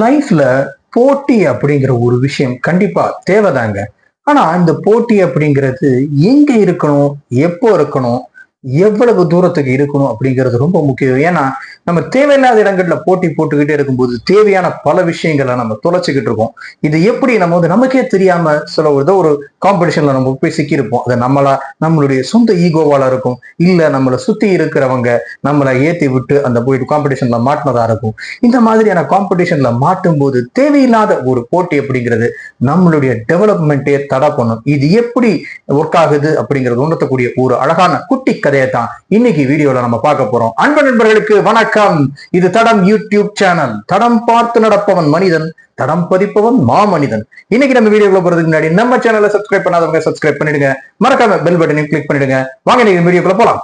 லைஃப்ல போட்டி அப்படிங்கிற ஒரு விஷயம் கண்டிப்பா தேவைதாங்க. ஆனா இந்த போட்டி அப்படிங்கிறது எங்க இருக்கணும் எப்போ இருக்கணும் எவ்வளவு தூரத்துக்கு இருக்கணும் அப்படிங்கிறது ரொம்ப முக்கியம். ஏன்னா நம்ம தேவையில்லாத இடங்கள்ல போட்டி போட்டுக்கிட்டே இருக்கும்போது தேவையான பல விஷயங்களை நம்ம தொலைச்சிக்கிட்டு இருக்கோம். இது எப்படி நம்ம வந்து நமக்கே தெரியாம சொல்ல ஒரு காம்படிஷன்ல நம்ம போய் சிக்கியிருப்போம். அது நம்மளா நம்மளுடைய சொந்த ஈகோவால இருக்கும். இல்ல நம்மளை சுத்தி இருக்கிறவங்க நம்மளை ஏத்தி விட்டு அந்த போயிட்டு காம்படிஷன்ல மாட்டினதா இருக்கும். இந்த மாதிரியான காம்படிஷன்ல மாட்டும் போது தேவையில்லாத ஒரு போட்டி அப்படிங்கிறது நம்மளுடைய டெவலப்மெண்ட்டே தடை பண்ணும். இது எப்படி ஒர்க் ஆகுது அப்படிங்கிறது உணர்த்தக்கூடிய ஒரு அழகான குட்டி கதையை தான் இன்னைக்கு வீடியோல நம்ம பார்க்க போறோம். அன்பு நண்பர்களுக்கு வணக்கம். இது தடம் யூடியூப் சேனல். தடம் பார்த்து நடப்பவன் மனிதன் தடம் பதிப்பவன் மாமனிதன். இன்னைக்கு நம்ம வீடியோக்குள்ள போறதுக்கு முன்னாடி நம்ம சேனலை சப்ஸ்கிரைப் பண்ணாதவங்க சப்ஸ்கிரைப் பண்ணிடுங்க. மறக்காம பெல் பட்டனையும் கிளிக் பண்ணிடுங்க. வாங்க நீங்க வீடியோக்குள்ள போலாம்.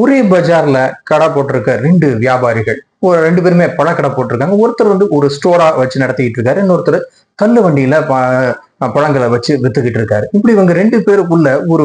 ஒரே பஜார்ல கடை போட்டிருக்க ரெண்டு வியாபாரிகள். ஒரு ரெண்டு பேருமே பழக்கடை போட்டிருக்காங்க. ஒருத்தர் வந்து ஒரு ஸ்டோரா வச்சு நடத்திக்கிட்டு இருக்காரு. இன்னொருத்தர் தள்ளு வண்டியில பழங்களை வச்சு வித்துக்கிட்டு இருக்காரு. இப்படி இவங்க ரெண்டு பேருக்குள்ள ஒரு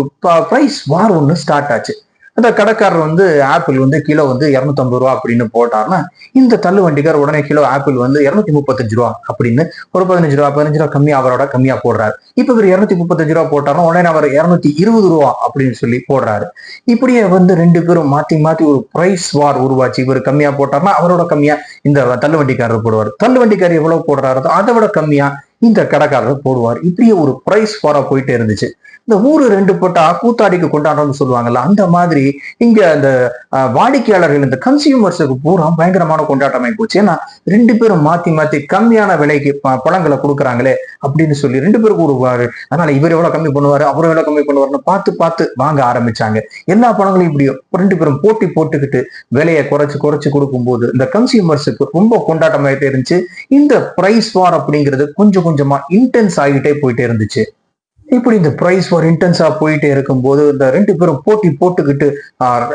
பிரைஸ் வார் ஒன்று ஸ்டார்ட் ஆச்சு. அந்த கடைக்காரர் வந்து ஆப்பிள் வந்து கிலோ வந்து இரநூத்தம்பது ரூபா அப்படின்னு போட்டார்னா இந்த தள்ளு வண்டிக்கார் உடனே கிலோ ஆப்பிள் வந்து இருநூத்தி முப்பத்தஞ்சு ரூபா அப்படின்னு ஒரு பதினஞ்சு ரூபா பதினஞ்சு ரூபா கம்மியா அவரோட கம்மியா போடுறாரு. இப்ப இவர் இரநூத்தி முப்பத்தஞ்சு ரூபா போட்டாருன்னா உடனே அவர் இரநூத்தி இருபது ரூபா அப்படின்னு சொல்லி போடுறாரு. இப்படியே வந்து ரெண்டு பேரும் மாத்தி மாத்தி ஒரு பிரைஸ் வார் உருவாச்சு. இவர் கம்மியா போட்டார்னா அவரோட கம்மியா இந்த தள்ளு வண்டிக்காரர் போடுவார். தள்ளு வண்டிக்காரர் எவ்வளவு போடுறாரோ அதை விட கம்மியா இந்த கடைக்காரர் போடுவார். இப்படியே ஒரு பிரைஸ் வாரா போயிட்டே இருந்துச்சு. இந்த ஊரு ரெண்டு போட்டா கூத்தாடிக்கு கொண்டாடுறோம்னு சொல்லுவாங்கல்ல அந்த மாதிரி இங்க அந்த வாடிக்கையாளர்கள் இந்த கன்சியூமர்ஸுக்கு பூரா பயங்கரமான கொண்டாட்டமாய் போச்சு. ஏன்னா ரெண்டு பேரும் மாத்தி மாத்தி கம்மியான விலைக்கு பழங்களை கொடுக்குறாங்களே அப்படின்னு சொல்லி ரெண்டு பேருக்கு ஒரு அதனால இவர் எவ்வளவு கம்மி பண்ணுவாரு அவர் எவ்வளவு கம்மி பண்ணுவாருன்னு பார்த்து பார்த்து வாங்க ஆரம்பிச்சாங்க. எல்லா பழங்களும் இப்படியும் ரெண்டு பேரும் போட்டி போட்டுக்கிட்டு விலையை குறைச்சு குறைச்சு கொடுக்கும்போது இந்த கன்சியூமர்ஸுக்கு ரொம்ப கொண்டாட்டமாயிட்டே இருந்துச்சு. இந்த பிரைஸ் வார் அப்படிங்கிறது கொஞ்சம் கொஞ்சம் கொஞ்சமா இன்டென்ஸ் ஆகிட்டே போயிட்டே இருந்துச்சு. இப்படி இந்த ப்ரைஸ் வார் இன்டென்ஸாக போயிட்டே இருக்கும்போது இந்த ரெண்டு பேரும் போட்டி போட்டுக்கிட்டு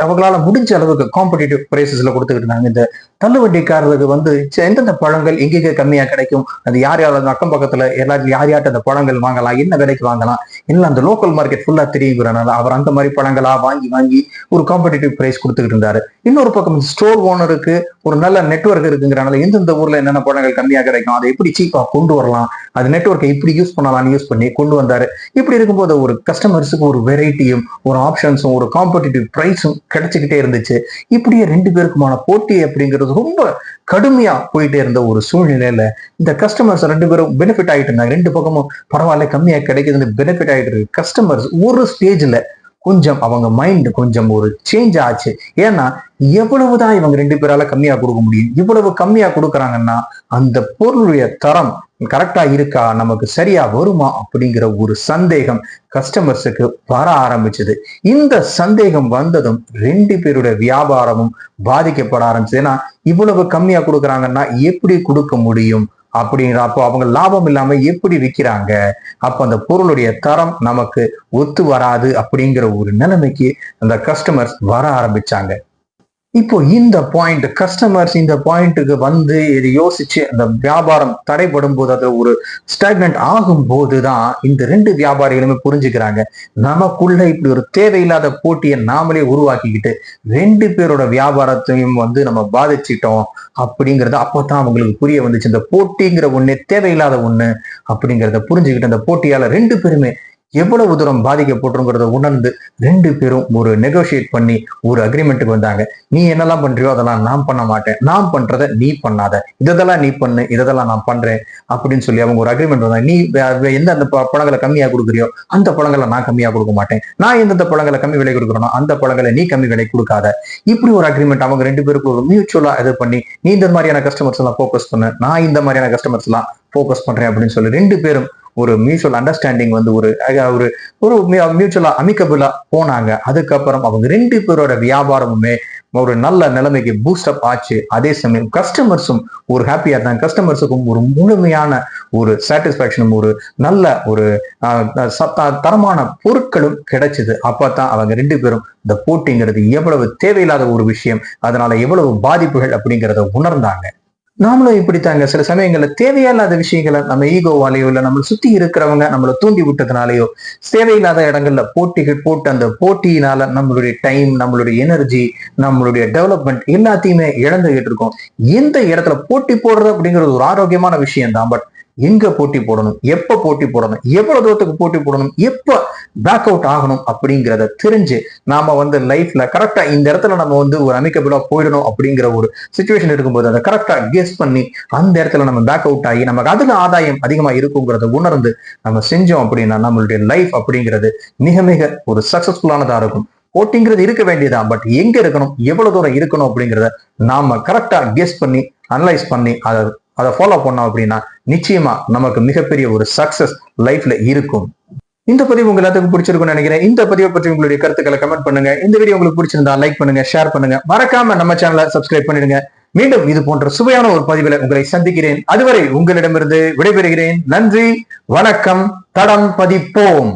அவங்களால முடிஞ்ச அளவுக்கு காம்படிட்டிவ் ப்ரைஸஸில் கொடுத்துக்கிட்டு இருந்தாங்க. இந்த தள்ளுவண்டிக்காரருக்கு வந்து எந்தெந்த பழங்கள் எங்கெங்கே கம்மியாக கிடைக்கும்? அது யார் யார் அக்கம் பக்கத்துல எல்லாரும் யார் யார்ட்ட அந்த பழங்கள் வாங்கலாம்? என்ன விலைக்கு வாங்கலாம்? இல்லை அந்த லோக்கல் மார்க்கெட் ஃபுல்லா தெரியுங்கிறனால அவர் அந்த மாதிரி பழங்களா வாங்கி வாங்கி ஒரு காம்படிட்டிவ் ப்ரைஸ் கொடுத்துக்கிட்டு இருந்தாரு. இன்னொரு பக்கம் ஸ்டோர் ஓனருக்கு ஒரு நல்ல நெட்வொர்க் இருக்குங்கிறனால எந்தெந்த ஊரில் என்னென்ன பழங்கள் கம்மியாக கிடைக்கும்? அதை எப்படி சீப்பாக கொண்டு வரலாம்? அது நெட்வொர்க்கை இப்படி யூஸ் பண்ணலாம்னு யூஸ் பண்ணி கொண்டு வந்தாரு. இப்படி இருக்கும்போது ஒரு கஸ்டமர்ஸுக்கு ஒரு வெரைட்டியும் ஒரு ஆப்ஷன்ஸும் ஒரு காம்படிட்டிவ் ப்ரைஸும் கிடைச்சிக்கிட்டே இருந்துச்சு. இப்படியே ரெண்டு பேருக்குமான போட்டி அப்படிங்கிறது ரொம்ப கடுமையா போயிட்டே இருந்த ஒரு சூழ்நிலையில இந்த கஸ்டமர்ஸ் ரெண்டு பேரும் பெனிஃபிட் ஆகிட்டு இருந்தாங்க. ரெண்டு பக்கமும் பரவாயில்ல கம்மியாக கிடைக்குதுன்னு பெனிஃபிட் ஆகிட்டு இருக்கு கஸ்டமர்ஸ் ஒரு ஸ்டேஜில் கொஞ்சம் அவங்க மைண்ட் கொஞ்சம் ஒரு சேஞ்ச் ஆச்சு. ஏன்னா எவ்வளவுதான் இவங்க ரெண்டு பேரால கம்மியா கொடுக்க முடியும் இவ்வளவு கம்மியா கொடுக்குறாங்கன்னா அந்த பொருளுடைய தரம் கரெக்டா இருக்கா நமக்கு சரியா வருமா அப்படிங்கிற ஒரு சந்தேகம் கஸ்டமர்ஸுக்கு வர ஆரம்பிச்சது. இந்த சந்தேகம் வந்ததும் ரெண்டு பேருடைய வியாபாரமும் பாதிக்கப்பட ஆரம்பிச்சது. ஏன்னா இவ்வளவு கம்மியா கொடுக்குறாங்கன்னா எப்படி கொடுக்க முடியும்? அப்படிங்கிற அப்போ அவங்க லாபம் இல்லாம எப்படி விற்கிறாங்க அப்ப அந்த பொருளுடைய தரம் நமக்கு ஒத்து வராது அப்படிங்கிற ஒரு நிலைமைக்கு அந்த கஸ்டமர்ஸ் வர ஆரம்பிச்சாங்க. இப்போ இந்த பாயிண்ட் கஸ்டமர்ஸ் இந்த பாயிண்ட்டுக்கு வந்து இது யோசிச்சு அந்த வியாபாரம் தடைப்படும் போது அது ஒரு ஸ்டாக்னன்ட் ஆகும் போதுதான் இந்த ரெண்டு வியாபாரிகளுமே புரிஞ்சுக்கிறாங்க. நமக்குள்ள இப்படி ஒரு தேவையில்லாத போட்டியை நாமளே உருவாக்கிக்கிட்டு ரெண்டு பேரோட வியாபாரத்தையும் வந்து நம்ம பாதிச்சிட்டோம் அப்படிங்கறது அப்பதான் அவங்களுக்கு புரிய வந்துச்சு. இந்த போட்டிங்கிற ஒண்ணு தேவையில்லாத ஒண்ணு அப்படிங்கறத புரிஞ்சுக்கிட்டு அந்த போட்டியால ரெண்டு பேருமே எவ்வளவு தூரம் பாதிக்கப்பட்டுருங்கிறத உணர்ந்து ரெண்டு பேரும் ஒரு நெகோஷியேட் பண்ணி ஒரு அக்ரிமெண்ட்டுக்கு வந்தாங்க. நீ என்னெல்லாம் பண்றியோ அதெல்லாம் நான் பண்ண மாட்டேன். நான் பண்றத நீ பண்ணாத. இதெல்லாம் நீ பண்ணு இதெல்லாம் நான் பண்றேன் அப்படின்னு சொல்லி அவங்க ஒரு அக்ரிமெண்ட் வந்தாங்க. நீ எந்த அந்த பழங்களை கம்மியா கொடுக்குறியோ அந்த பழங்களை நான் கம்மியா கொடுக்க மாட்டேன். நான் எந்தெந்த பழங்களை கம்மி விலை கொடுக்குறேனோ அந்த பழங்களை நீ கம்மி விலை கொடுக்காத. இப்படி ஒரு அக்ரிமெண்ட் அவங்க ரெண்டு பேருக்கு ஒரு மியூச்சுவலா இது பண்ணி நீ இந்த மாதிரியான கஸ்டமர்ஸ் எல்லாம் ஃபோக்கஸ் பண்ணு நான் இந்த மாதிரியான கஸ்டமர்ஸ் எல்லாம் ஃபோக்கஸ் பண்றேன் அப்படின்னு சொல்லி ரெண்டு பேரும் ஒரு மியூச்சுவல் அண்டர்ஸ்டாண்டிங் வந்து ஒரு ஒரு ஒரு மியூச்சுவலா அமிக்கபிளா போனாங்க. அதுக்கப்புறம் அவங்க ரெண்டு பேரோட வியாபாரமுமே ஒரு நல்ல நிலைமைக்கு பூஸ்ட் அப் ஆச்சு. அதே சமயம் கஸ்டமர்ஸும் ஒரு ஹாப்பியா இருந்தாங்க கஸ்டமர்ஸுக்கும் ஒரு முழுமையான ஒரு சாட்டிஸ்பாக்சனும் ஒரு நல்ல ஒரு தரமான பொருட்களும் கிடைச்சது. அப்பதான் அவங்க ரெண்டு பேரும் இந்த போட்டிங்கிறது எவ்வளவு தேவையில்லாத ஒரு விஷயம் அதனால எவ்வளவு பாதிப்புகள் அப்படிங்கிறத உணர்ந்தாங்க. நாமளும் இப்படித்தாங்க. சில சமயங்களில் தேவையில்லாத விஷயங்களை நம்ம ஈகோவாலேயோ இல்லை நம்மளை சுத்தி இருக்கிறவங்க நம்மளை தூண்டி விட்டதுனாலயோ தேவையில்லாத இடங்கள்ல போட்டிகள் போட்டு அந்த போட்டியினால நம்மளுடைய டைம் நம்மளுடைய எனர்ஜி நம்மளுடைய டெவலப்மெண்ட் எல்லாத்தையுமே இழந்துகிட்டு இருக்கோம். எந்த இடத்துல போட்டி போடுறது அப்படிங்கிறது ஒரு ஆரோக்கியமான விஷயம் தான் பட் எங்க போட்டி போடணும்? எப்ப போட்டி போடணும்? எவ்வளவு தூரத்துக்கு போட்டி போடணும்? எப்ப பேக் அவுட் ஆகணும் அப்படிங்கிறத தெரிஞ்சு நாம வந்து லைஃப்ல கரெக்டா இந்த இடத்துல நம்ம வந்து ஒரு அமைக்கபிளா போயிடணும் அப்படிங்கிற ஒரு சுச்சுவேஷன் இருக்கும்போது அதை கரெக்டா கெஸ் பண்ணி அந்த இடத்துல நம்ம பேக் அவுட் ஆகி நமக்கு அதுல ஆதாயம் அதிகமா இருக்குங்கிறத உணர்ந்து நம்ம செஞ்சோம் அப்படின்னா நம்மளுடைய லைஃப் அப்படிங்கிறது மிக மிக ஒரு சக்சஸ்ஃபுல்லானதா இருக்கும். போட்டிங்கிறது இருக்க வேண்டியதான் பட் எங்க இருக்கணும்? எவ்வளவு தூரம் இருக்கணும் அப்படிங்கிறத நாம கரெக்டா கெஸ் பண்ணி அனலைஸ் பண்ணி அதை அதை ஃபாலோ பண்ணோம் அப்படின்னா நிச்சயமா நமக்கு மிகப்பெரிய ஒரு சக்சஸ் லைஃப்ல இருக்கும். இந்த பதிவு உங்க எல்லாத்துக்கும் பிடிச்சிருக்கும்னு நினைக்கிறேன். இந்த பதிவை பற்றி உங்களுடைய கருத்துக்களை கமெண்ட் பண்ணுங்க. இந்த வீடியோ உங்களுக்கு பிடிச்சிருந்தா லைக் பண்ணுங்க ஷேர் பண்ணுங்க. மறக்காம நம்ம சேனலை சப்ஸ்கிரைப் பண்ணிடுங்க. மீண்டும் இது போன்ற சுவையான ஒரு பதிவில் உங்களை சந்திக்கிறேன். அதுவரை உங்களிடமிருந்து விடைபெறுகிறேன். நன்றி வணக்கம் தடம் பதிப்போம்.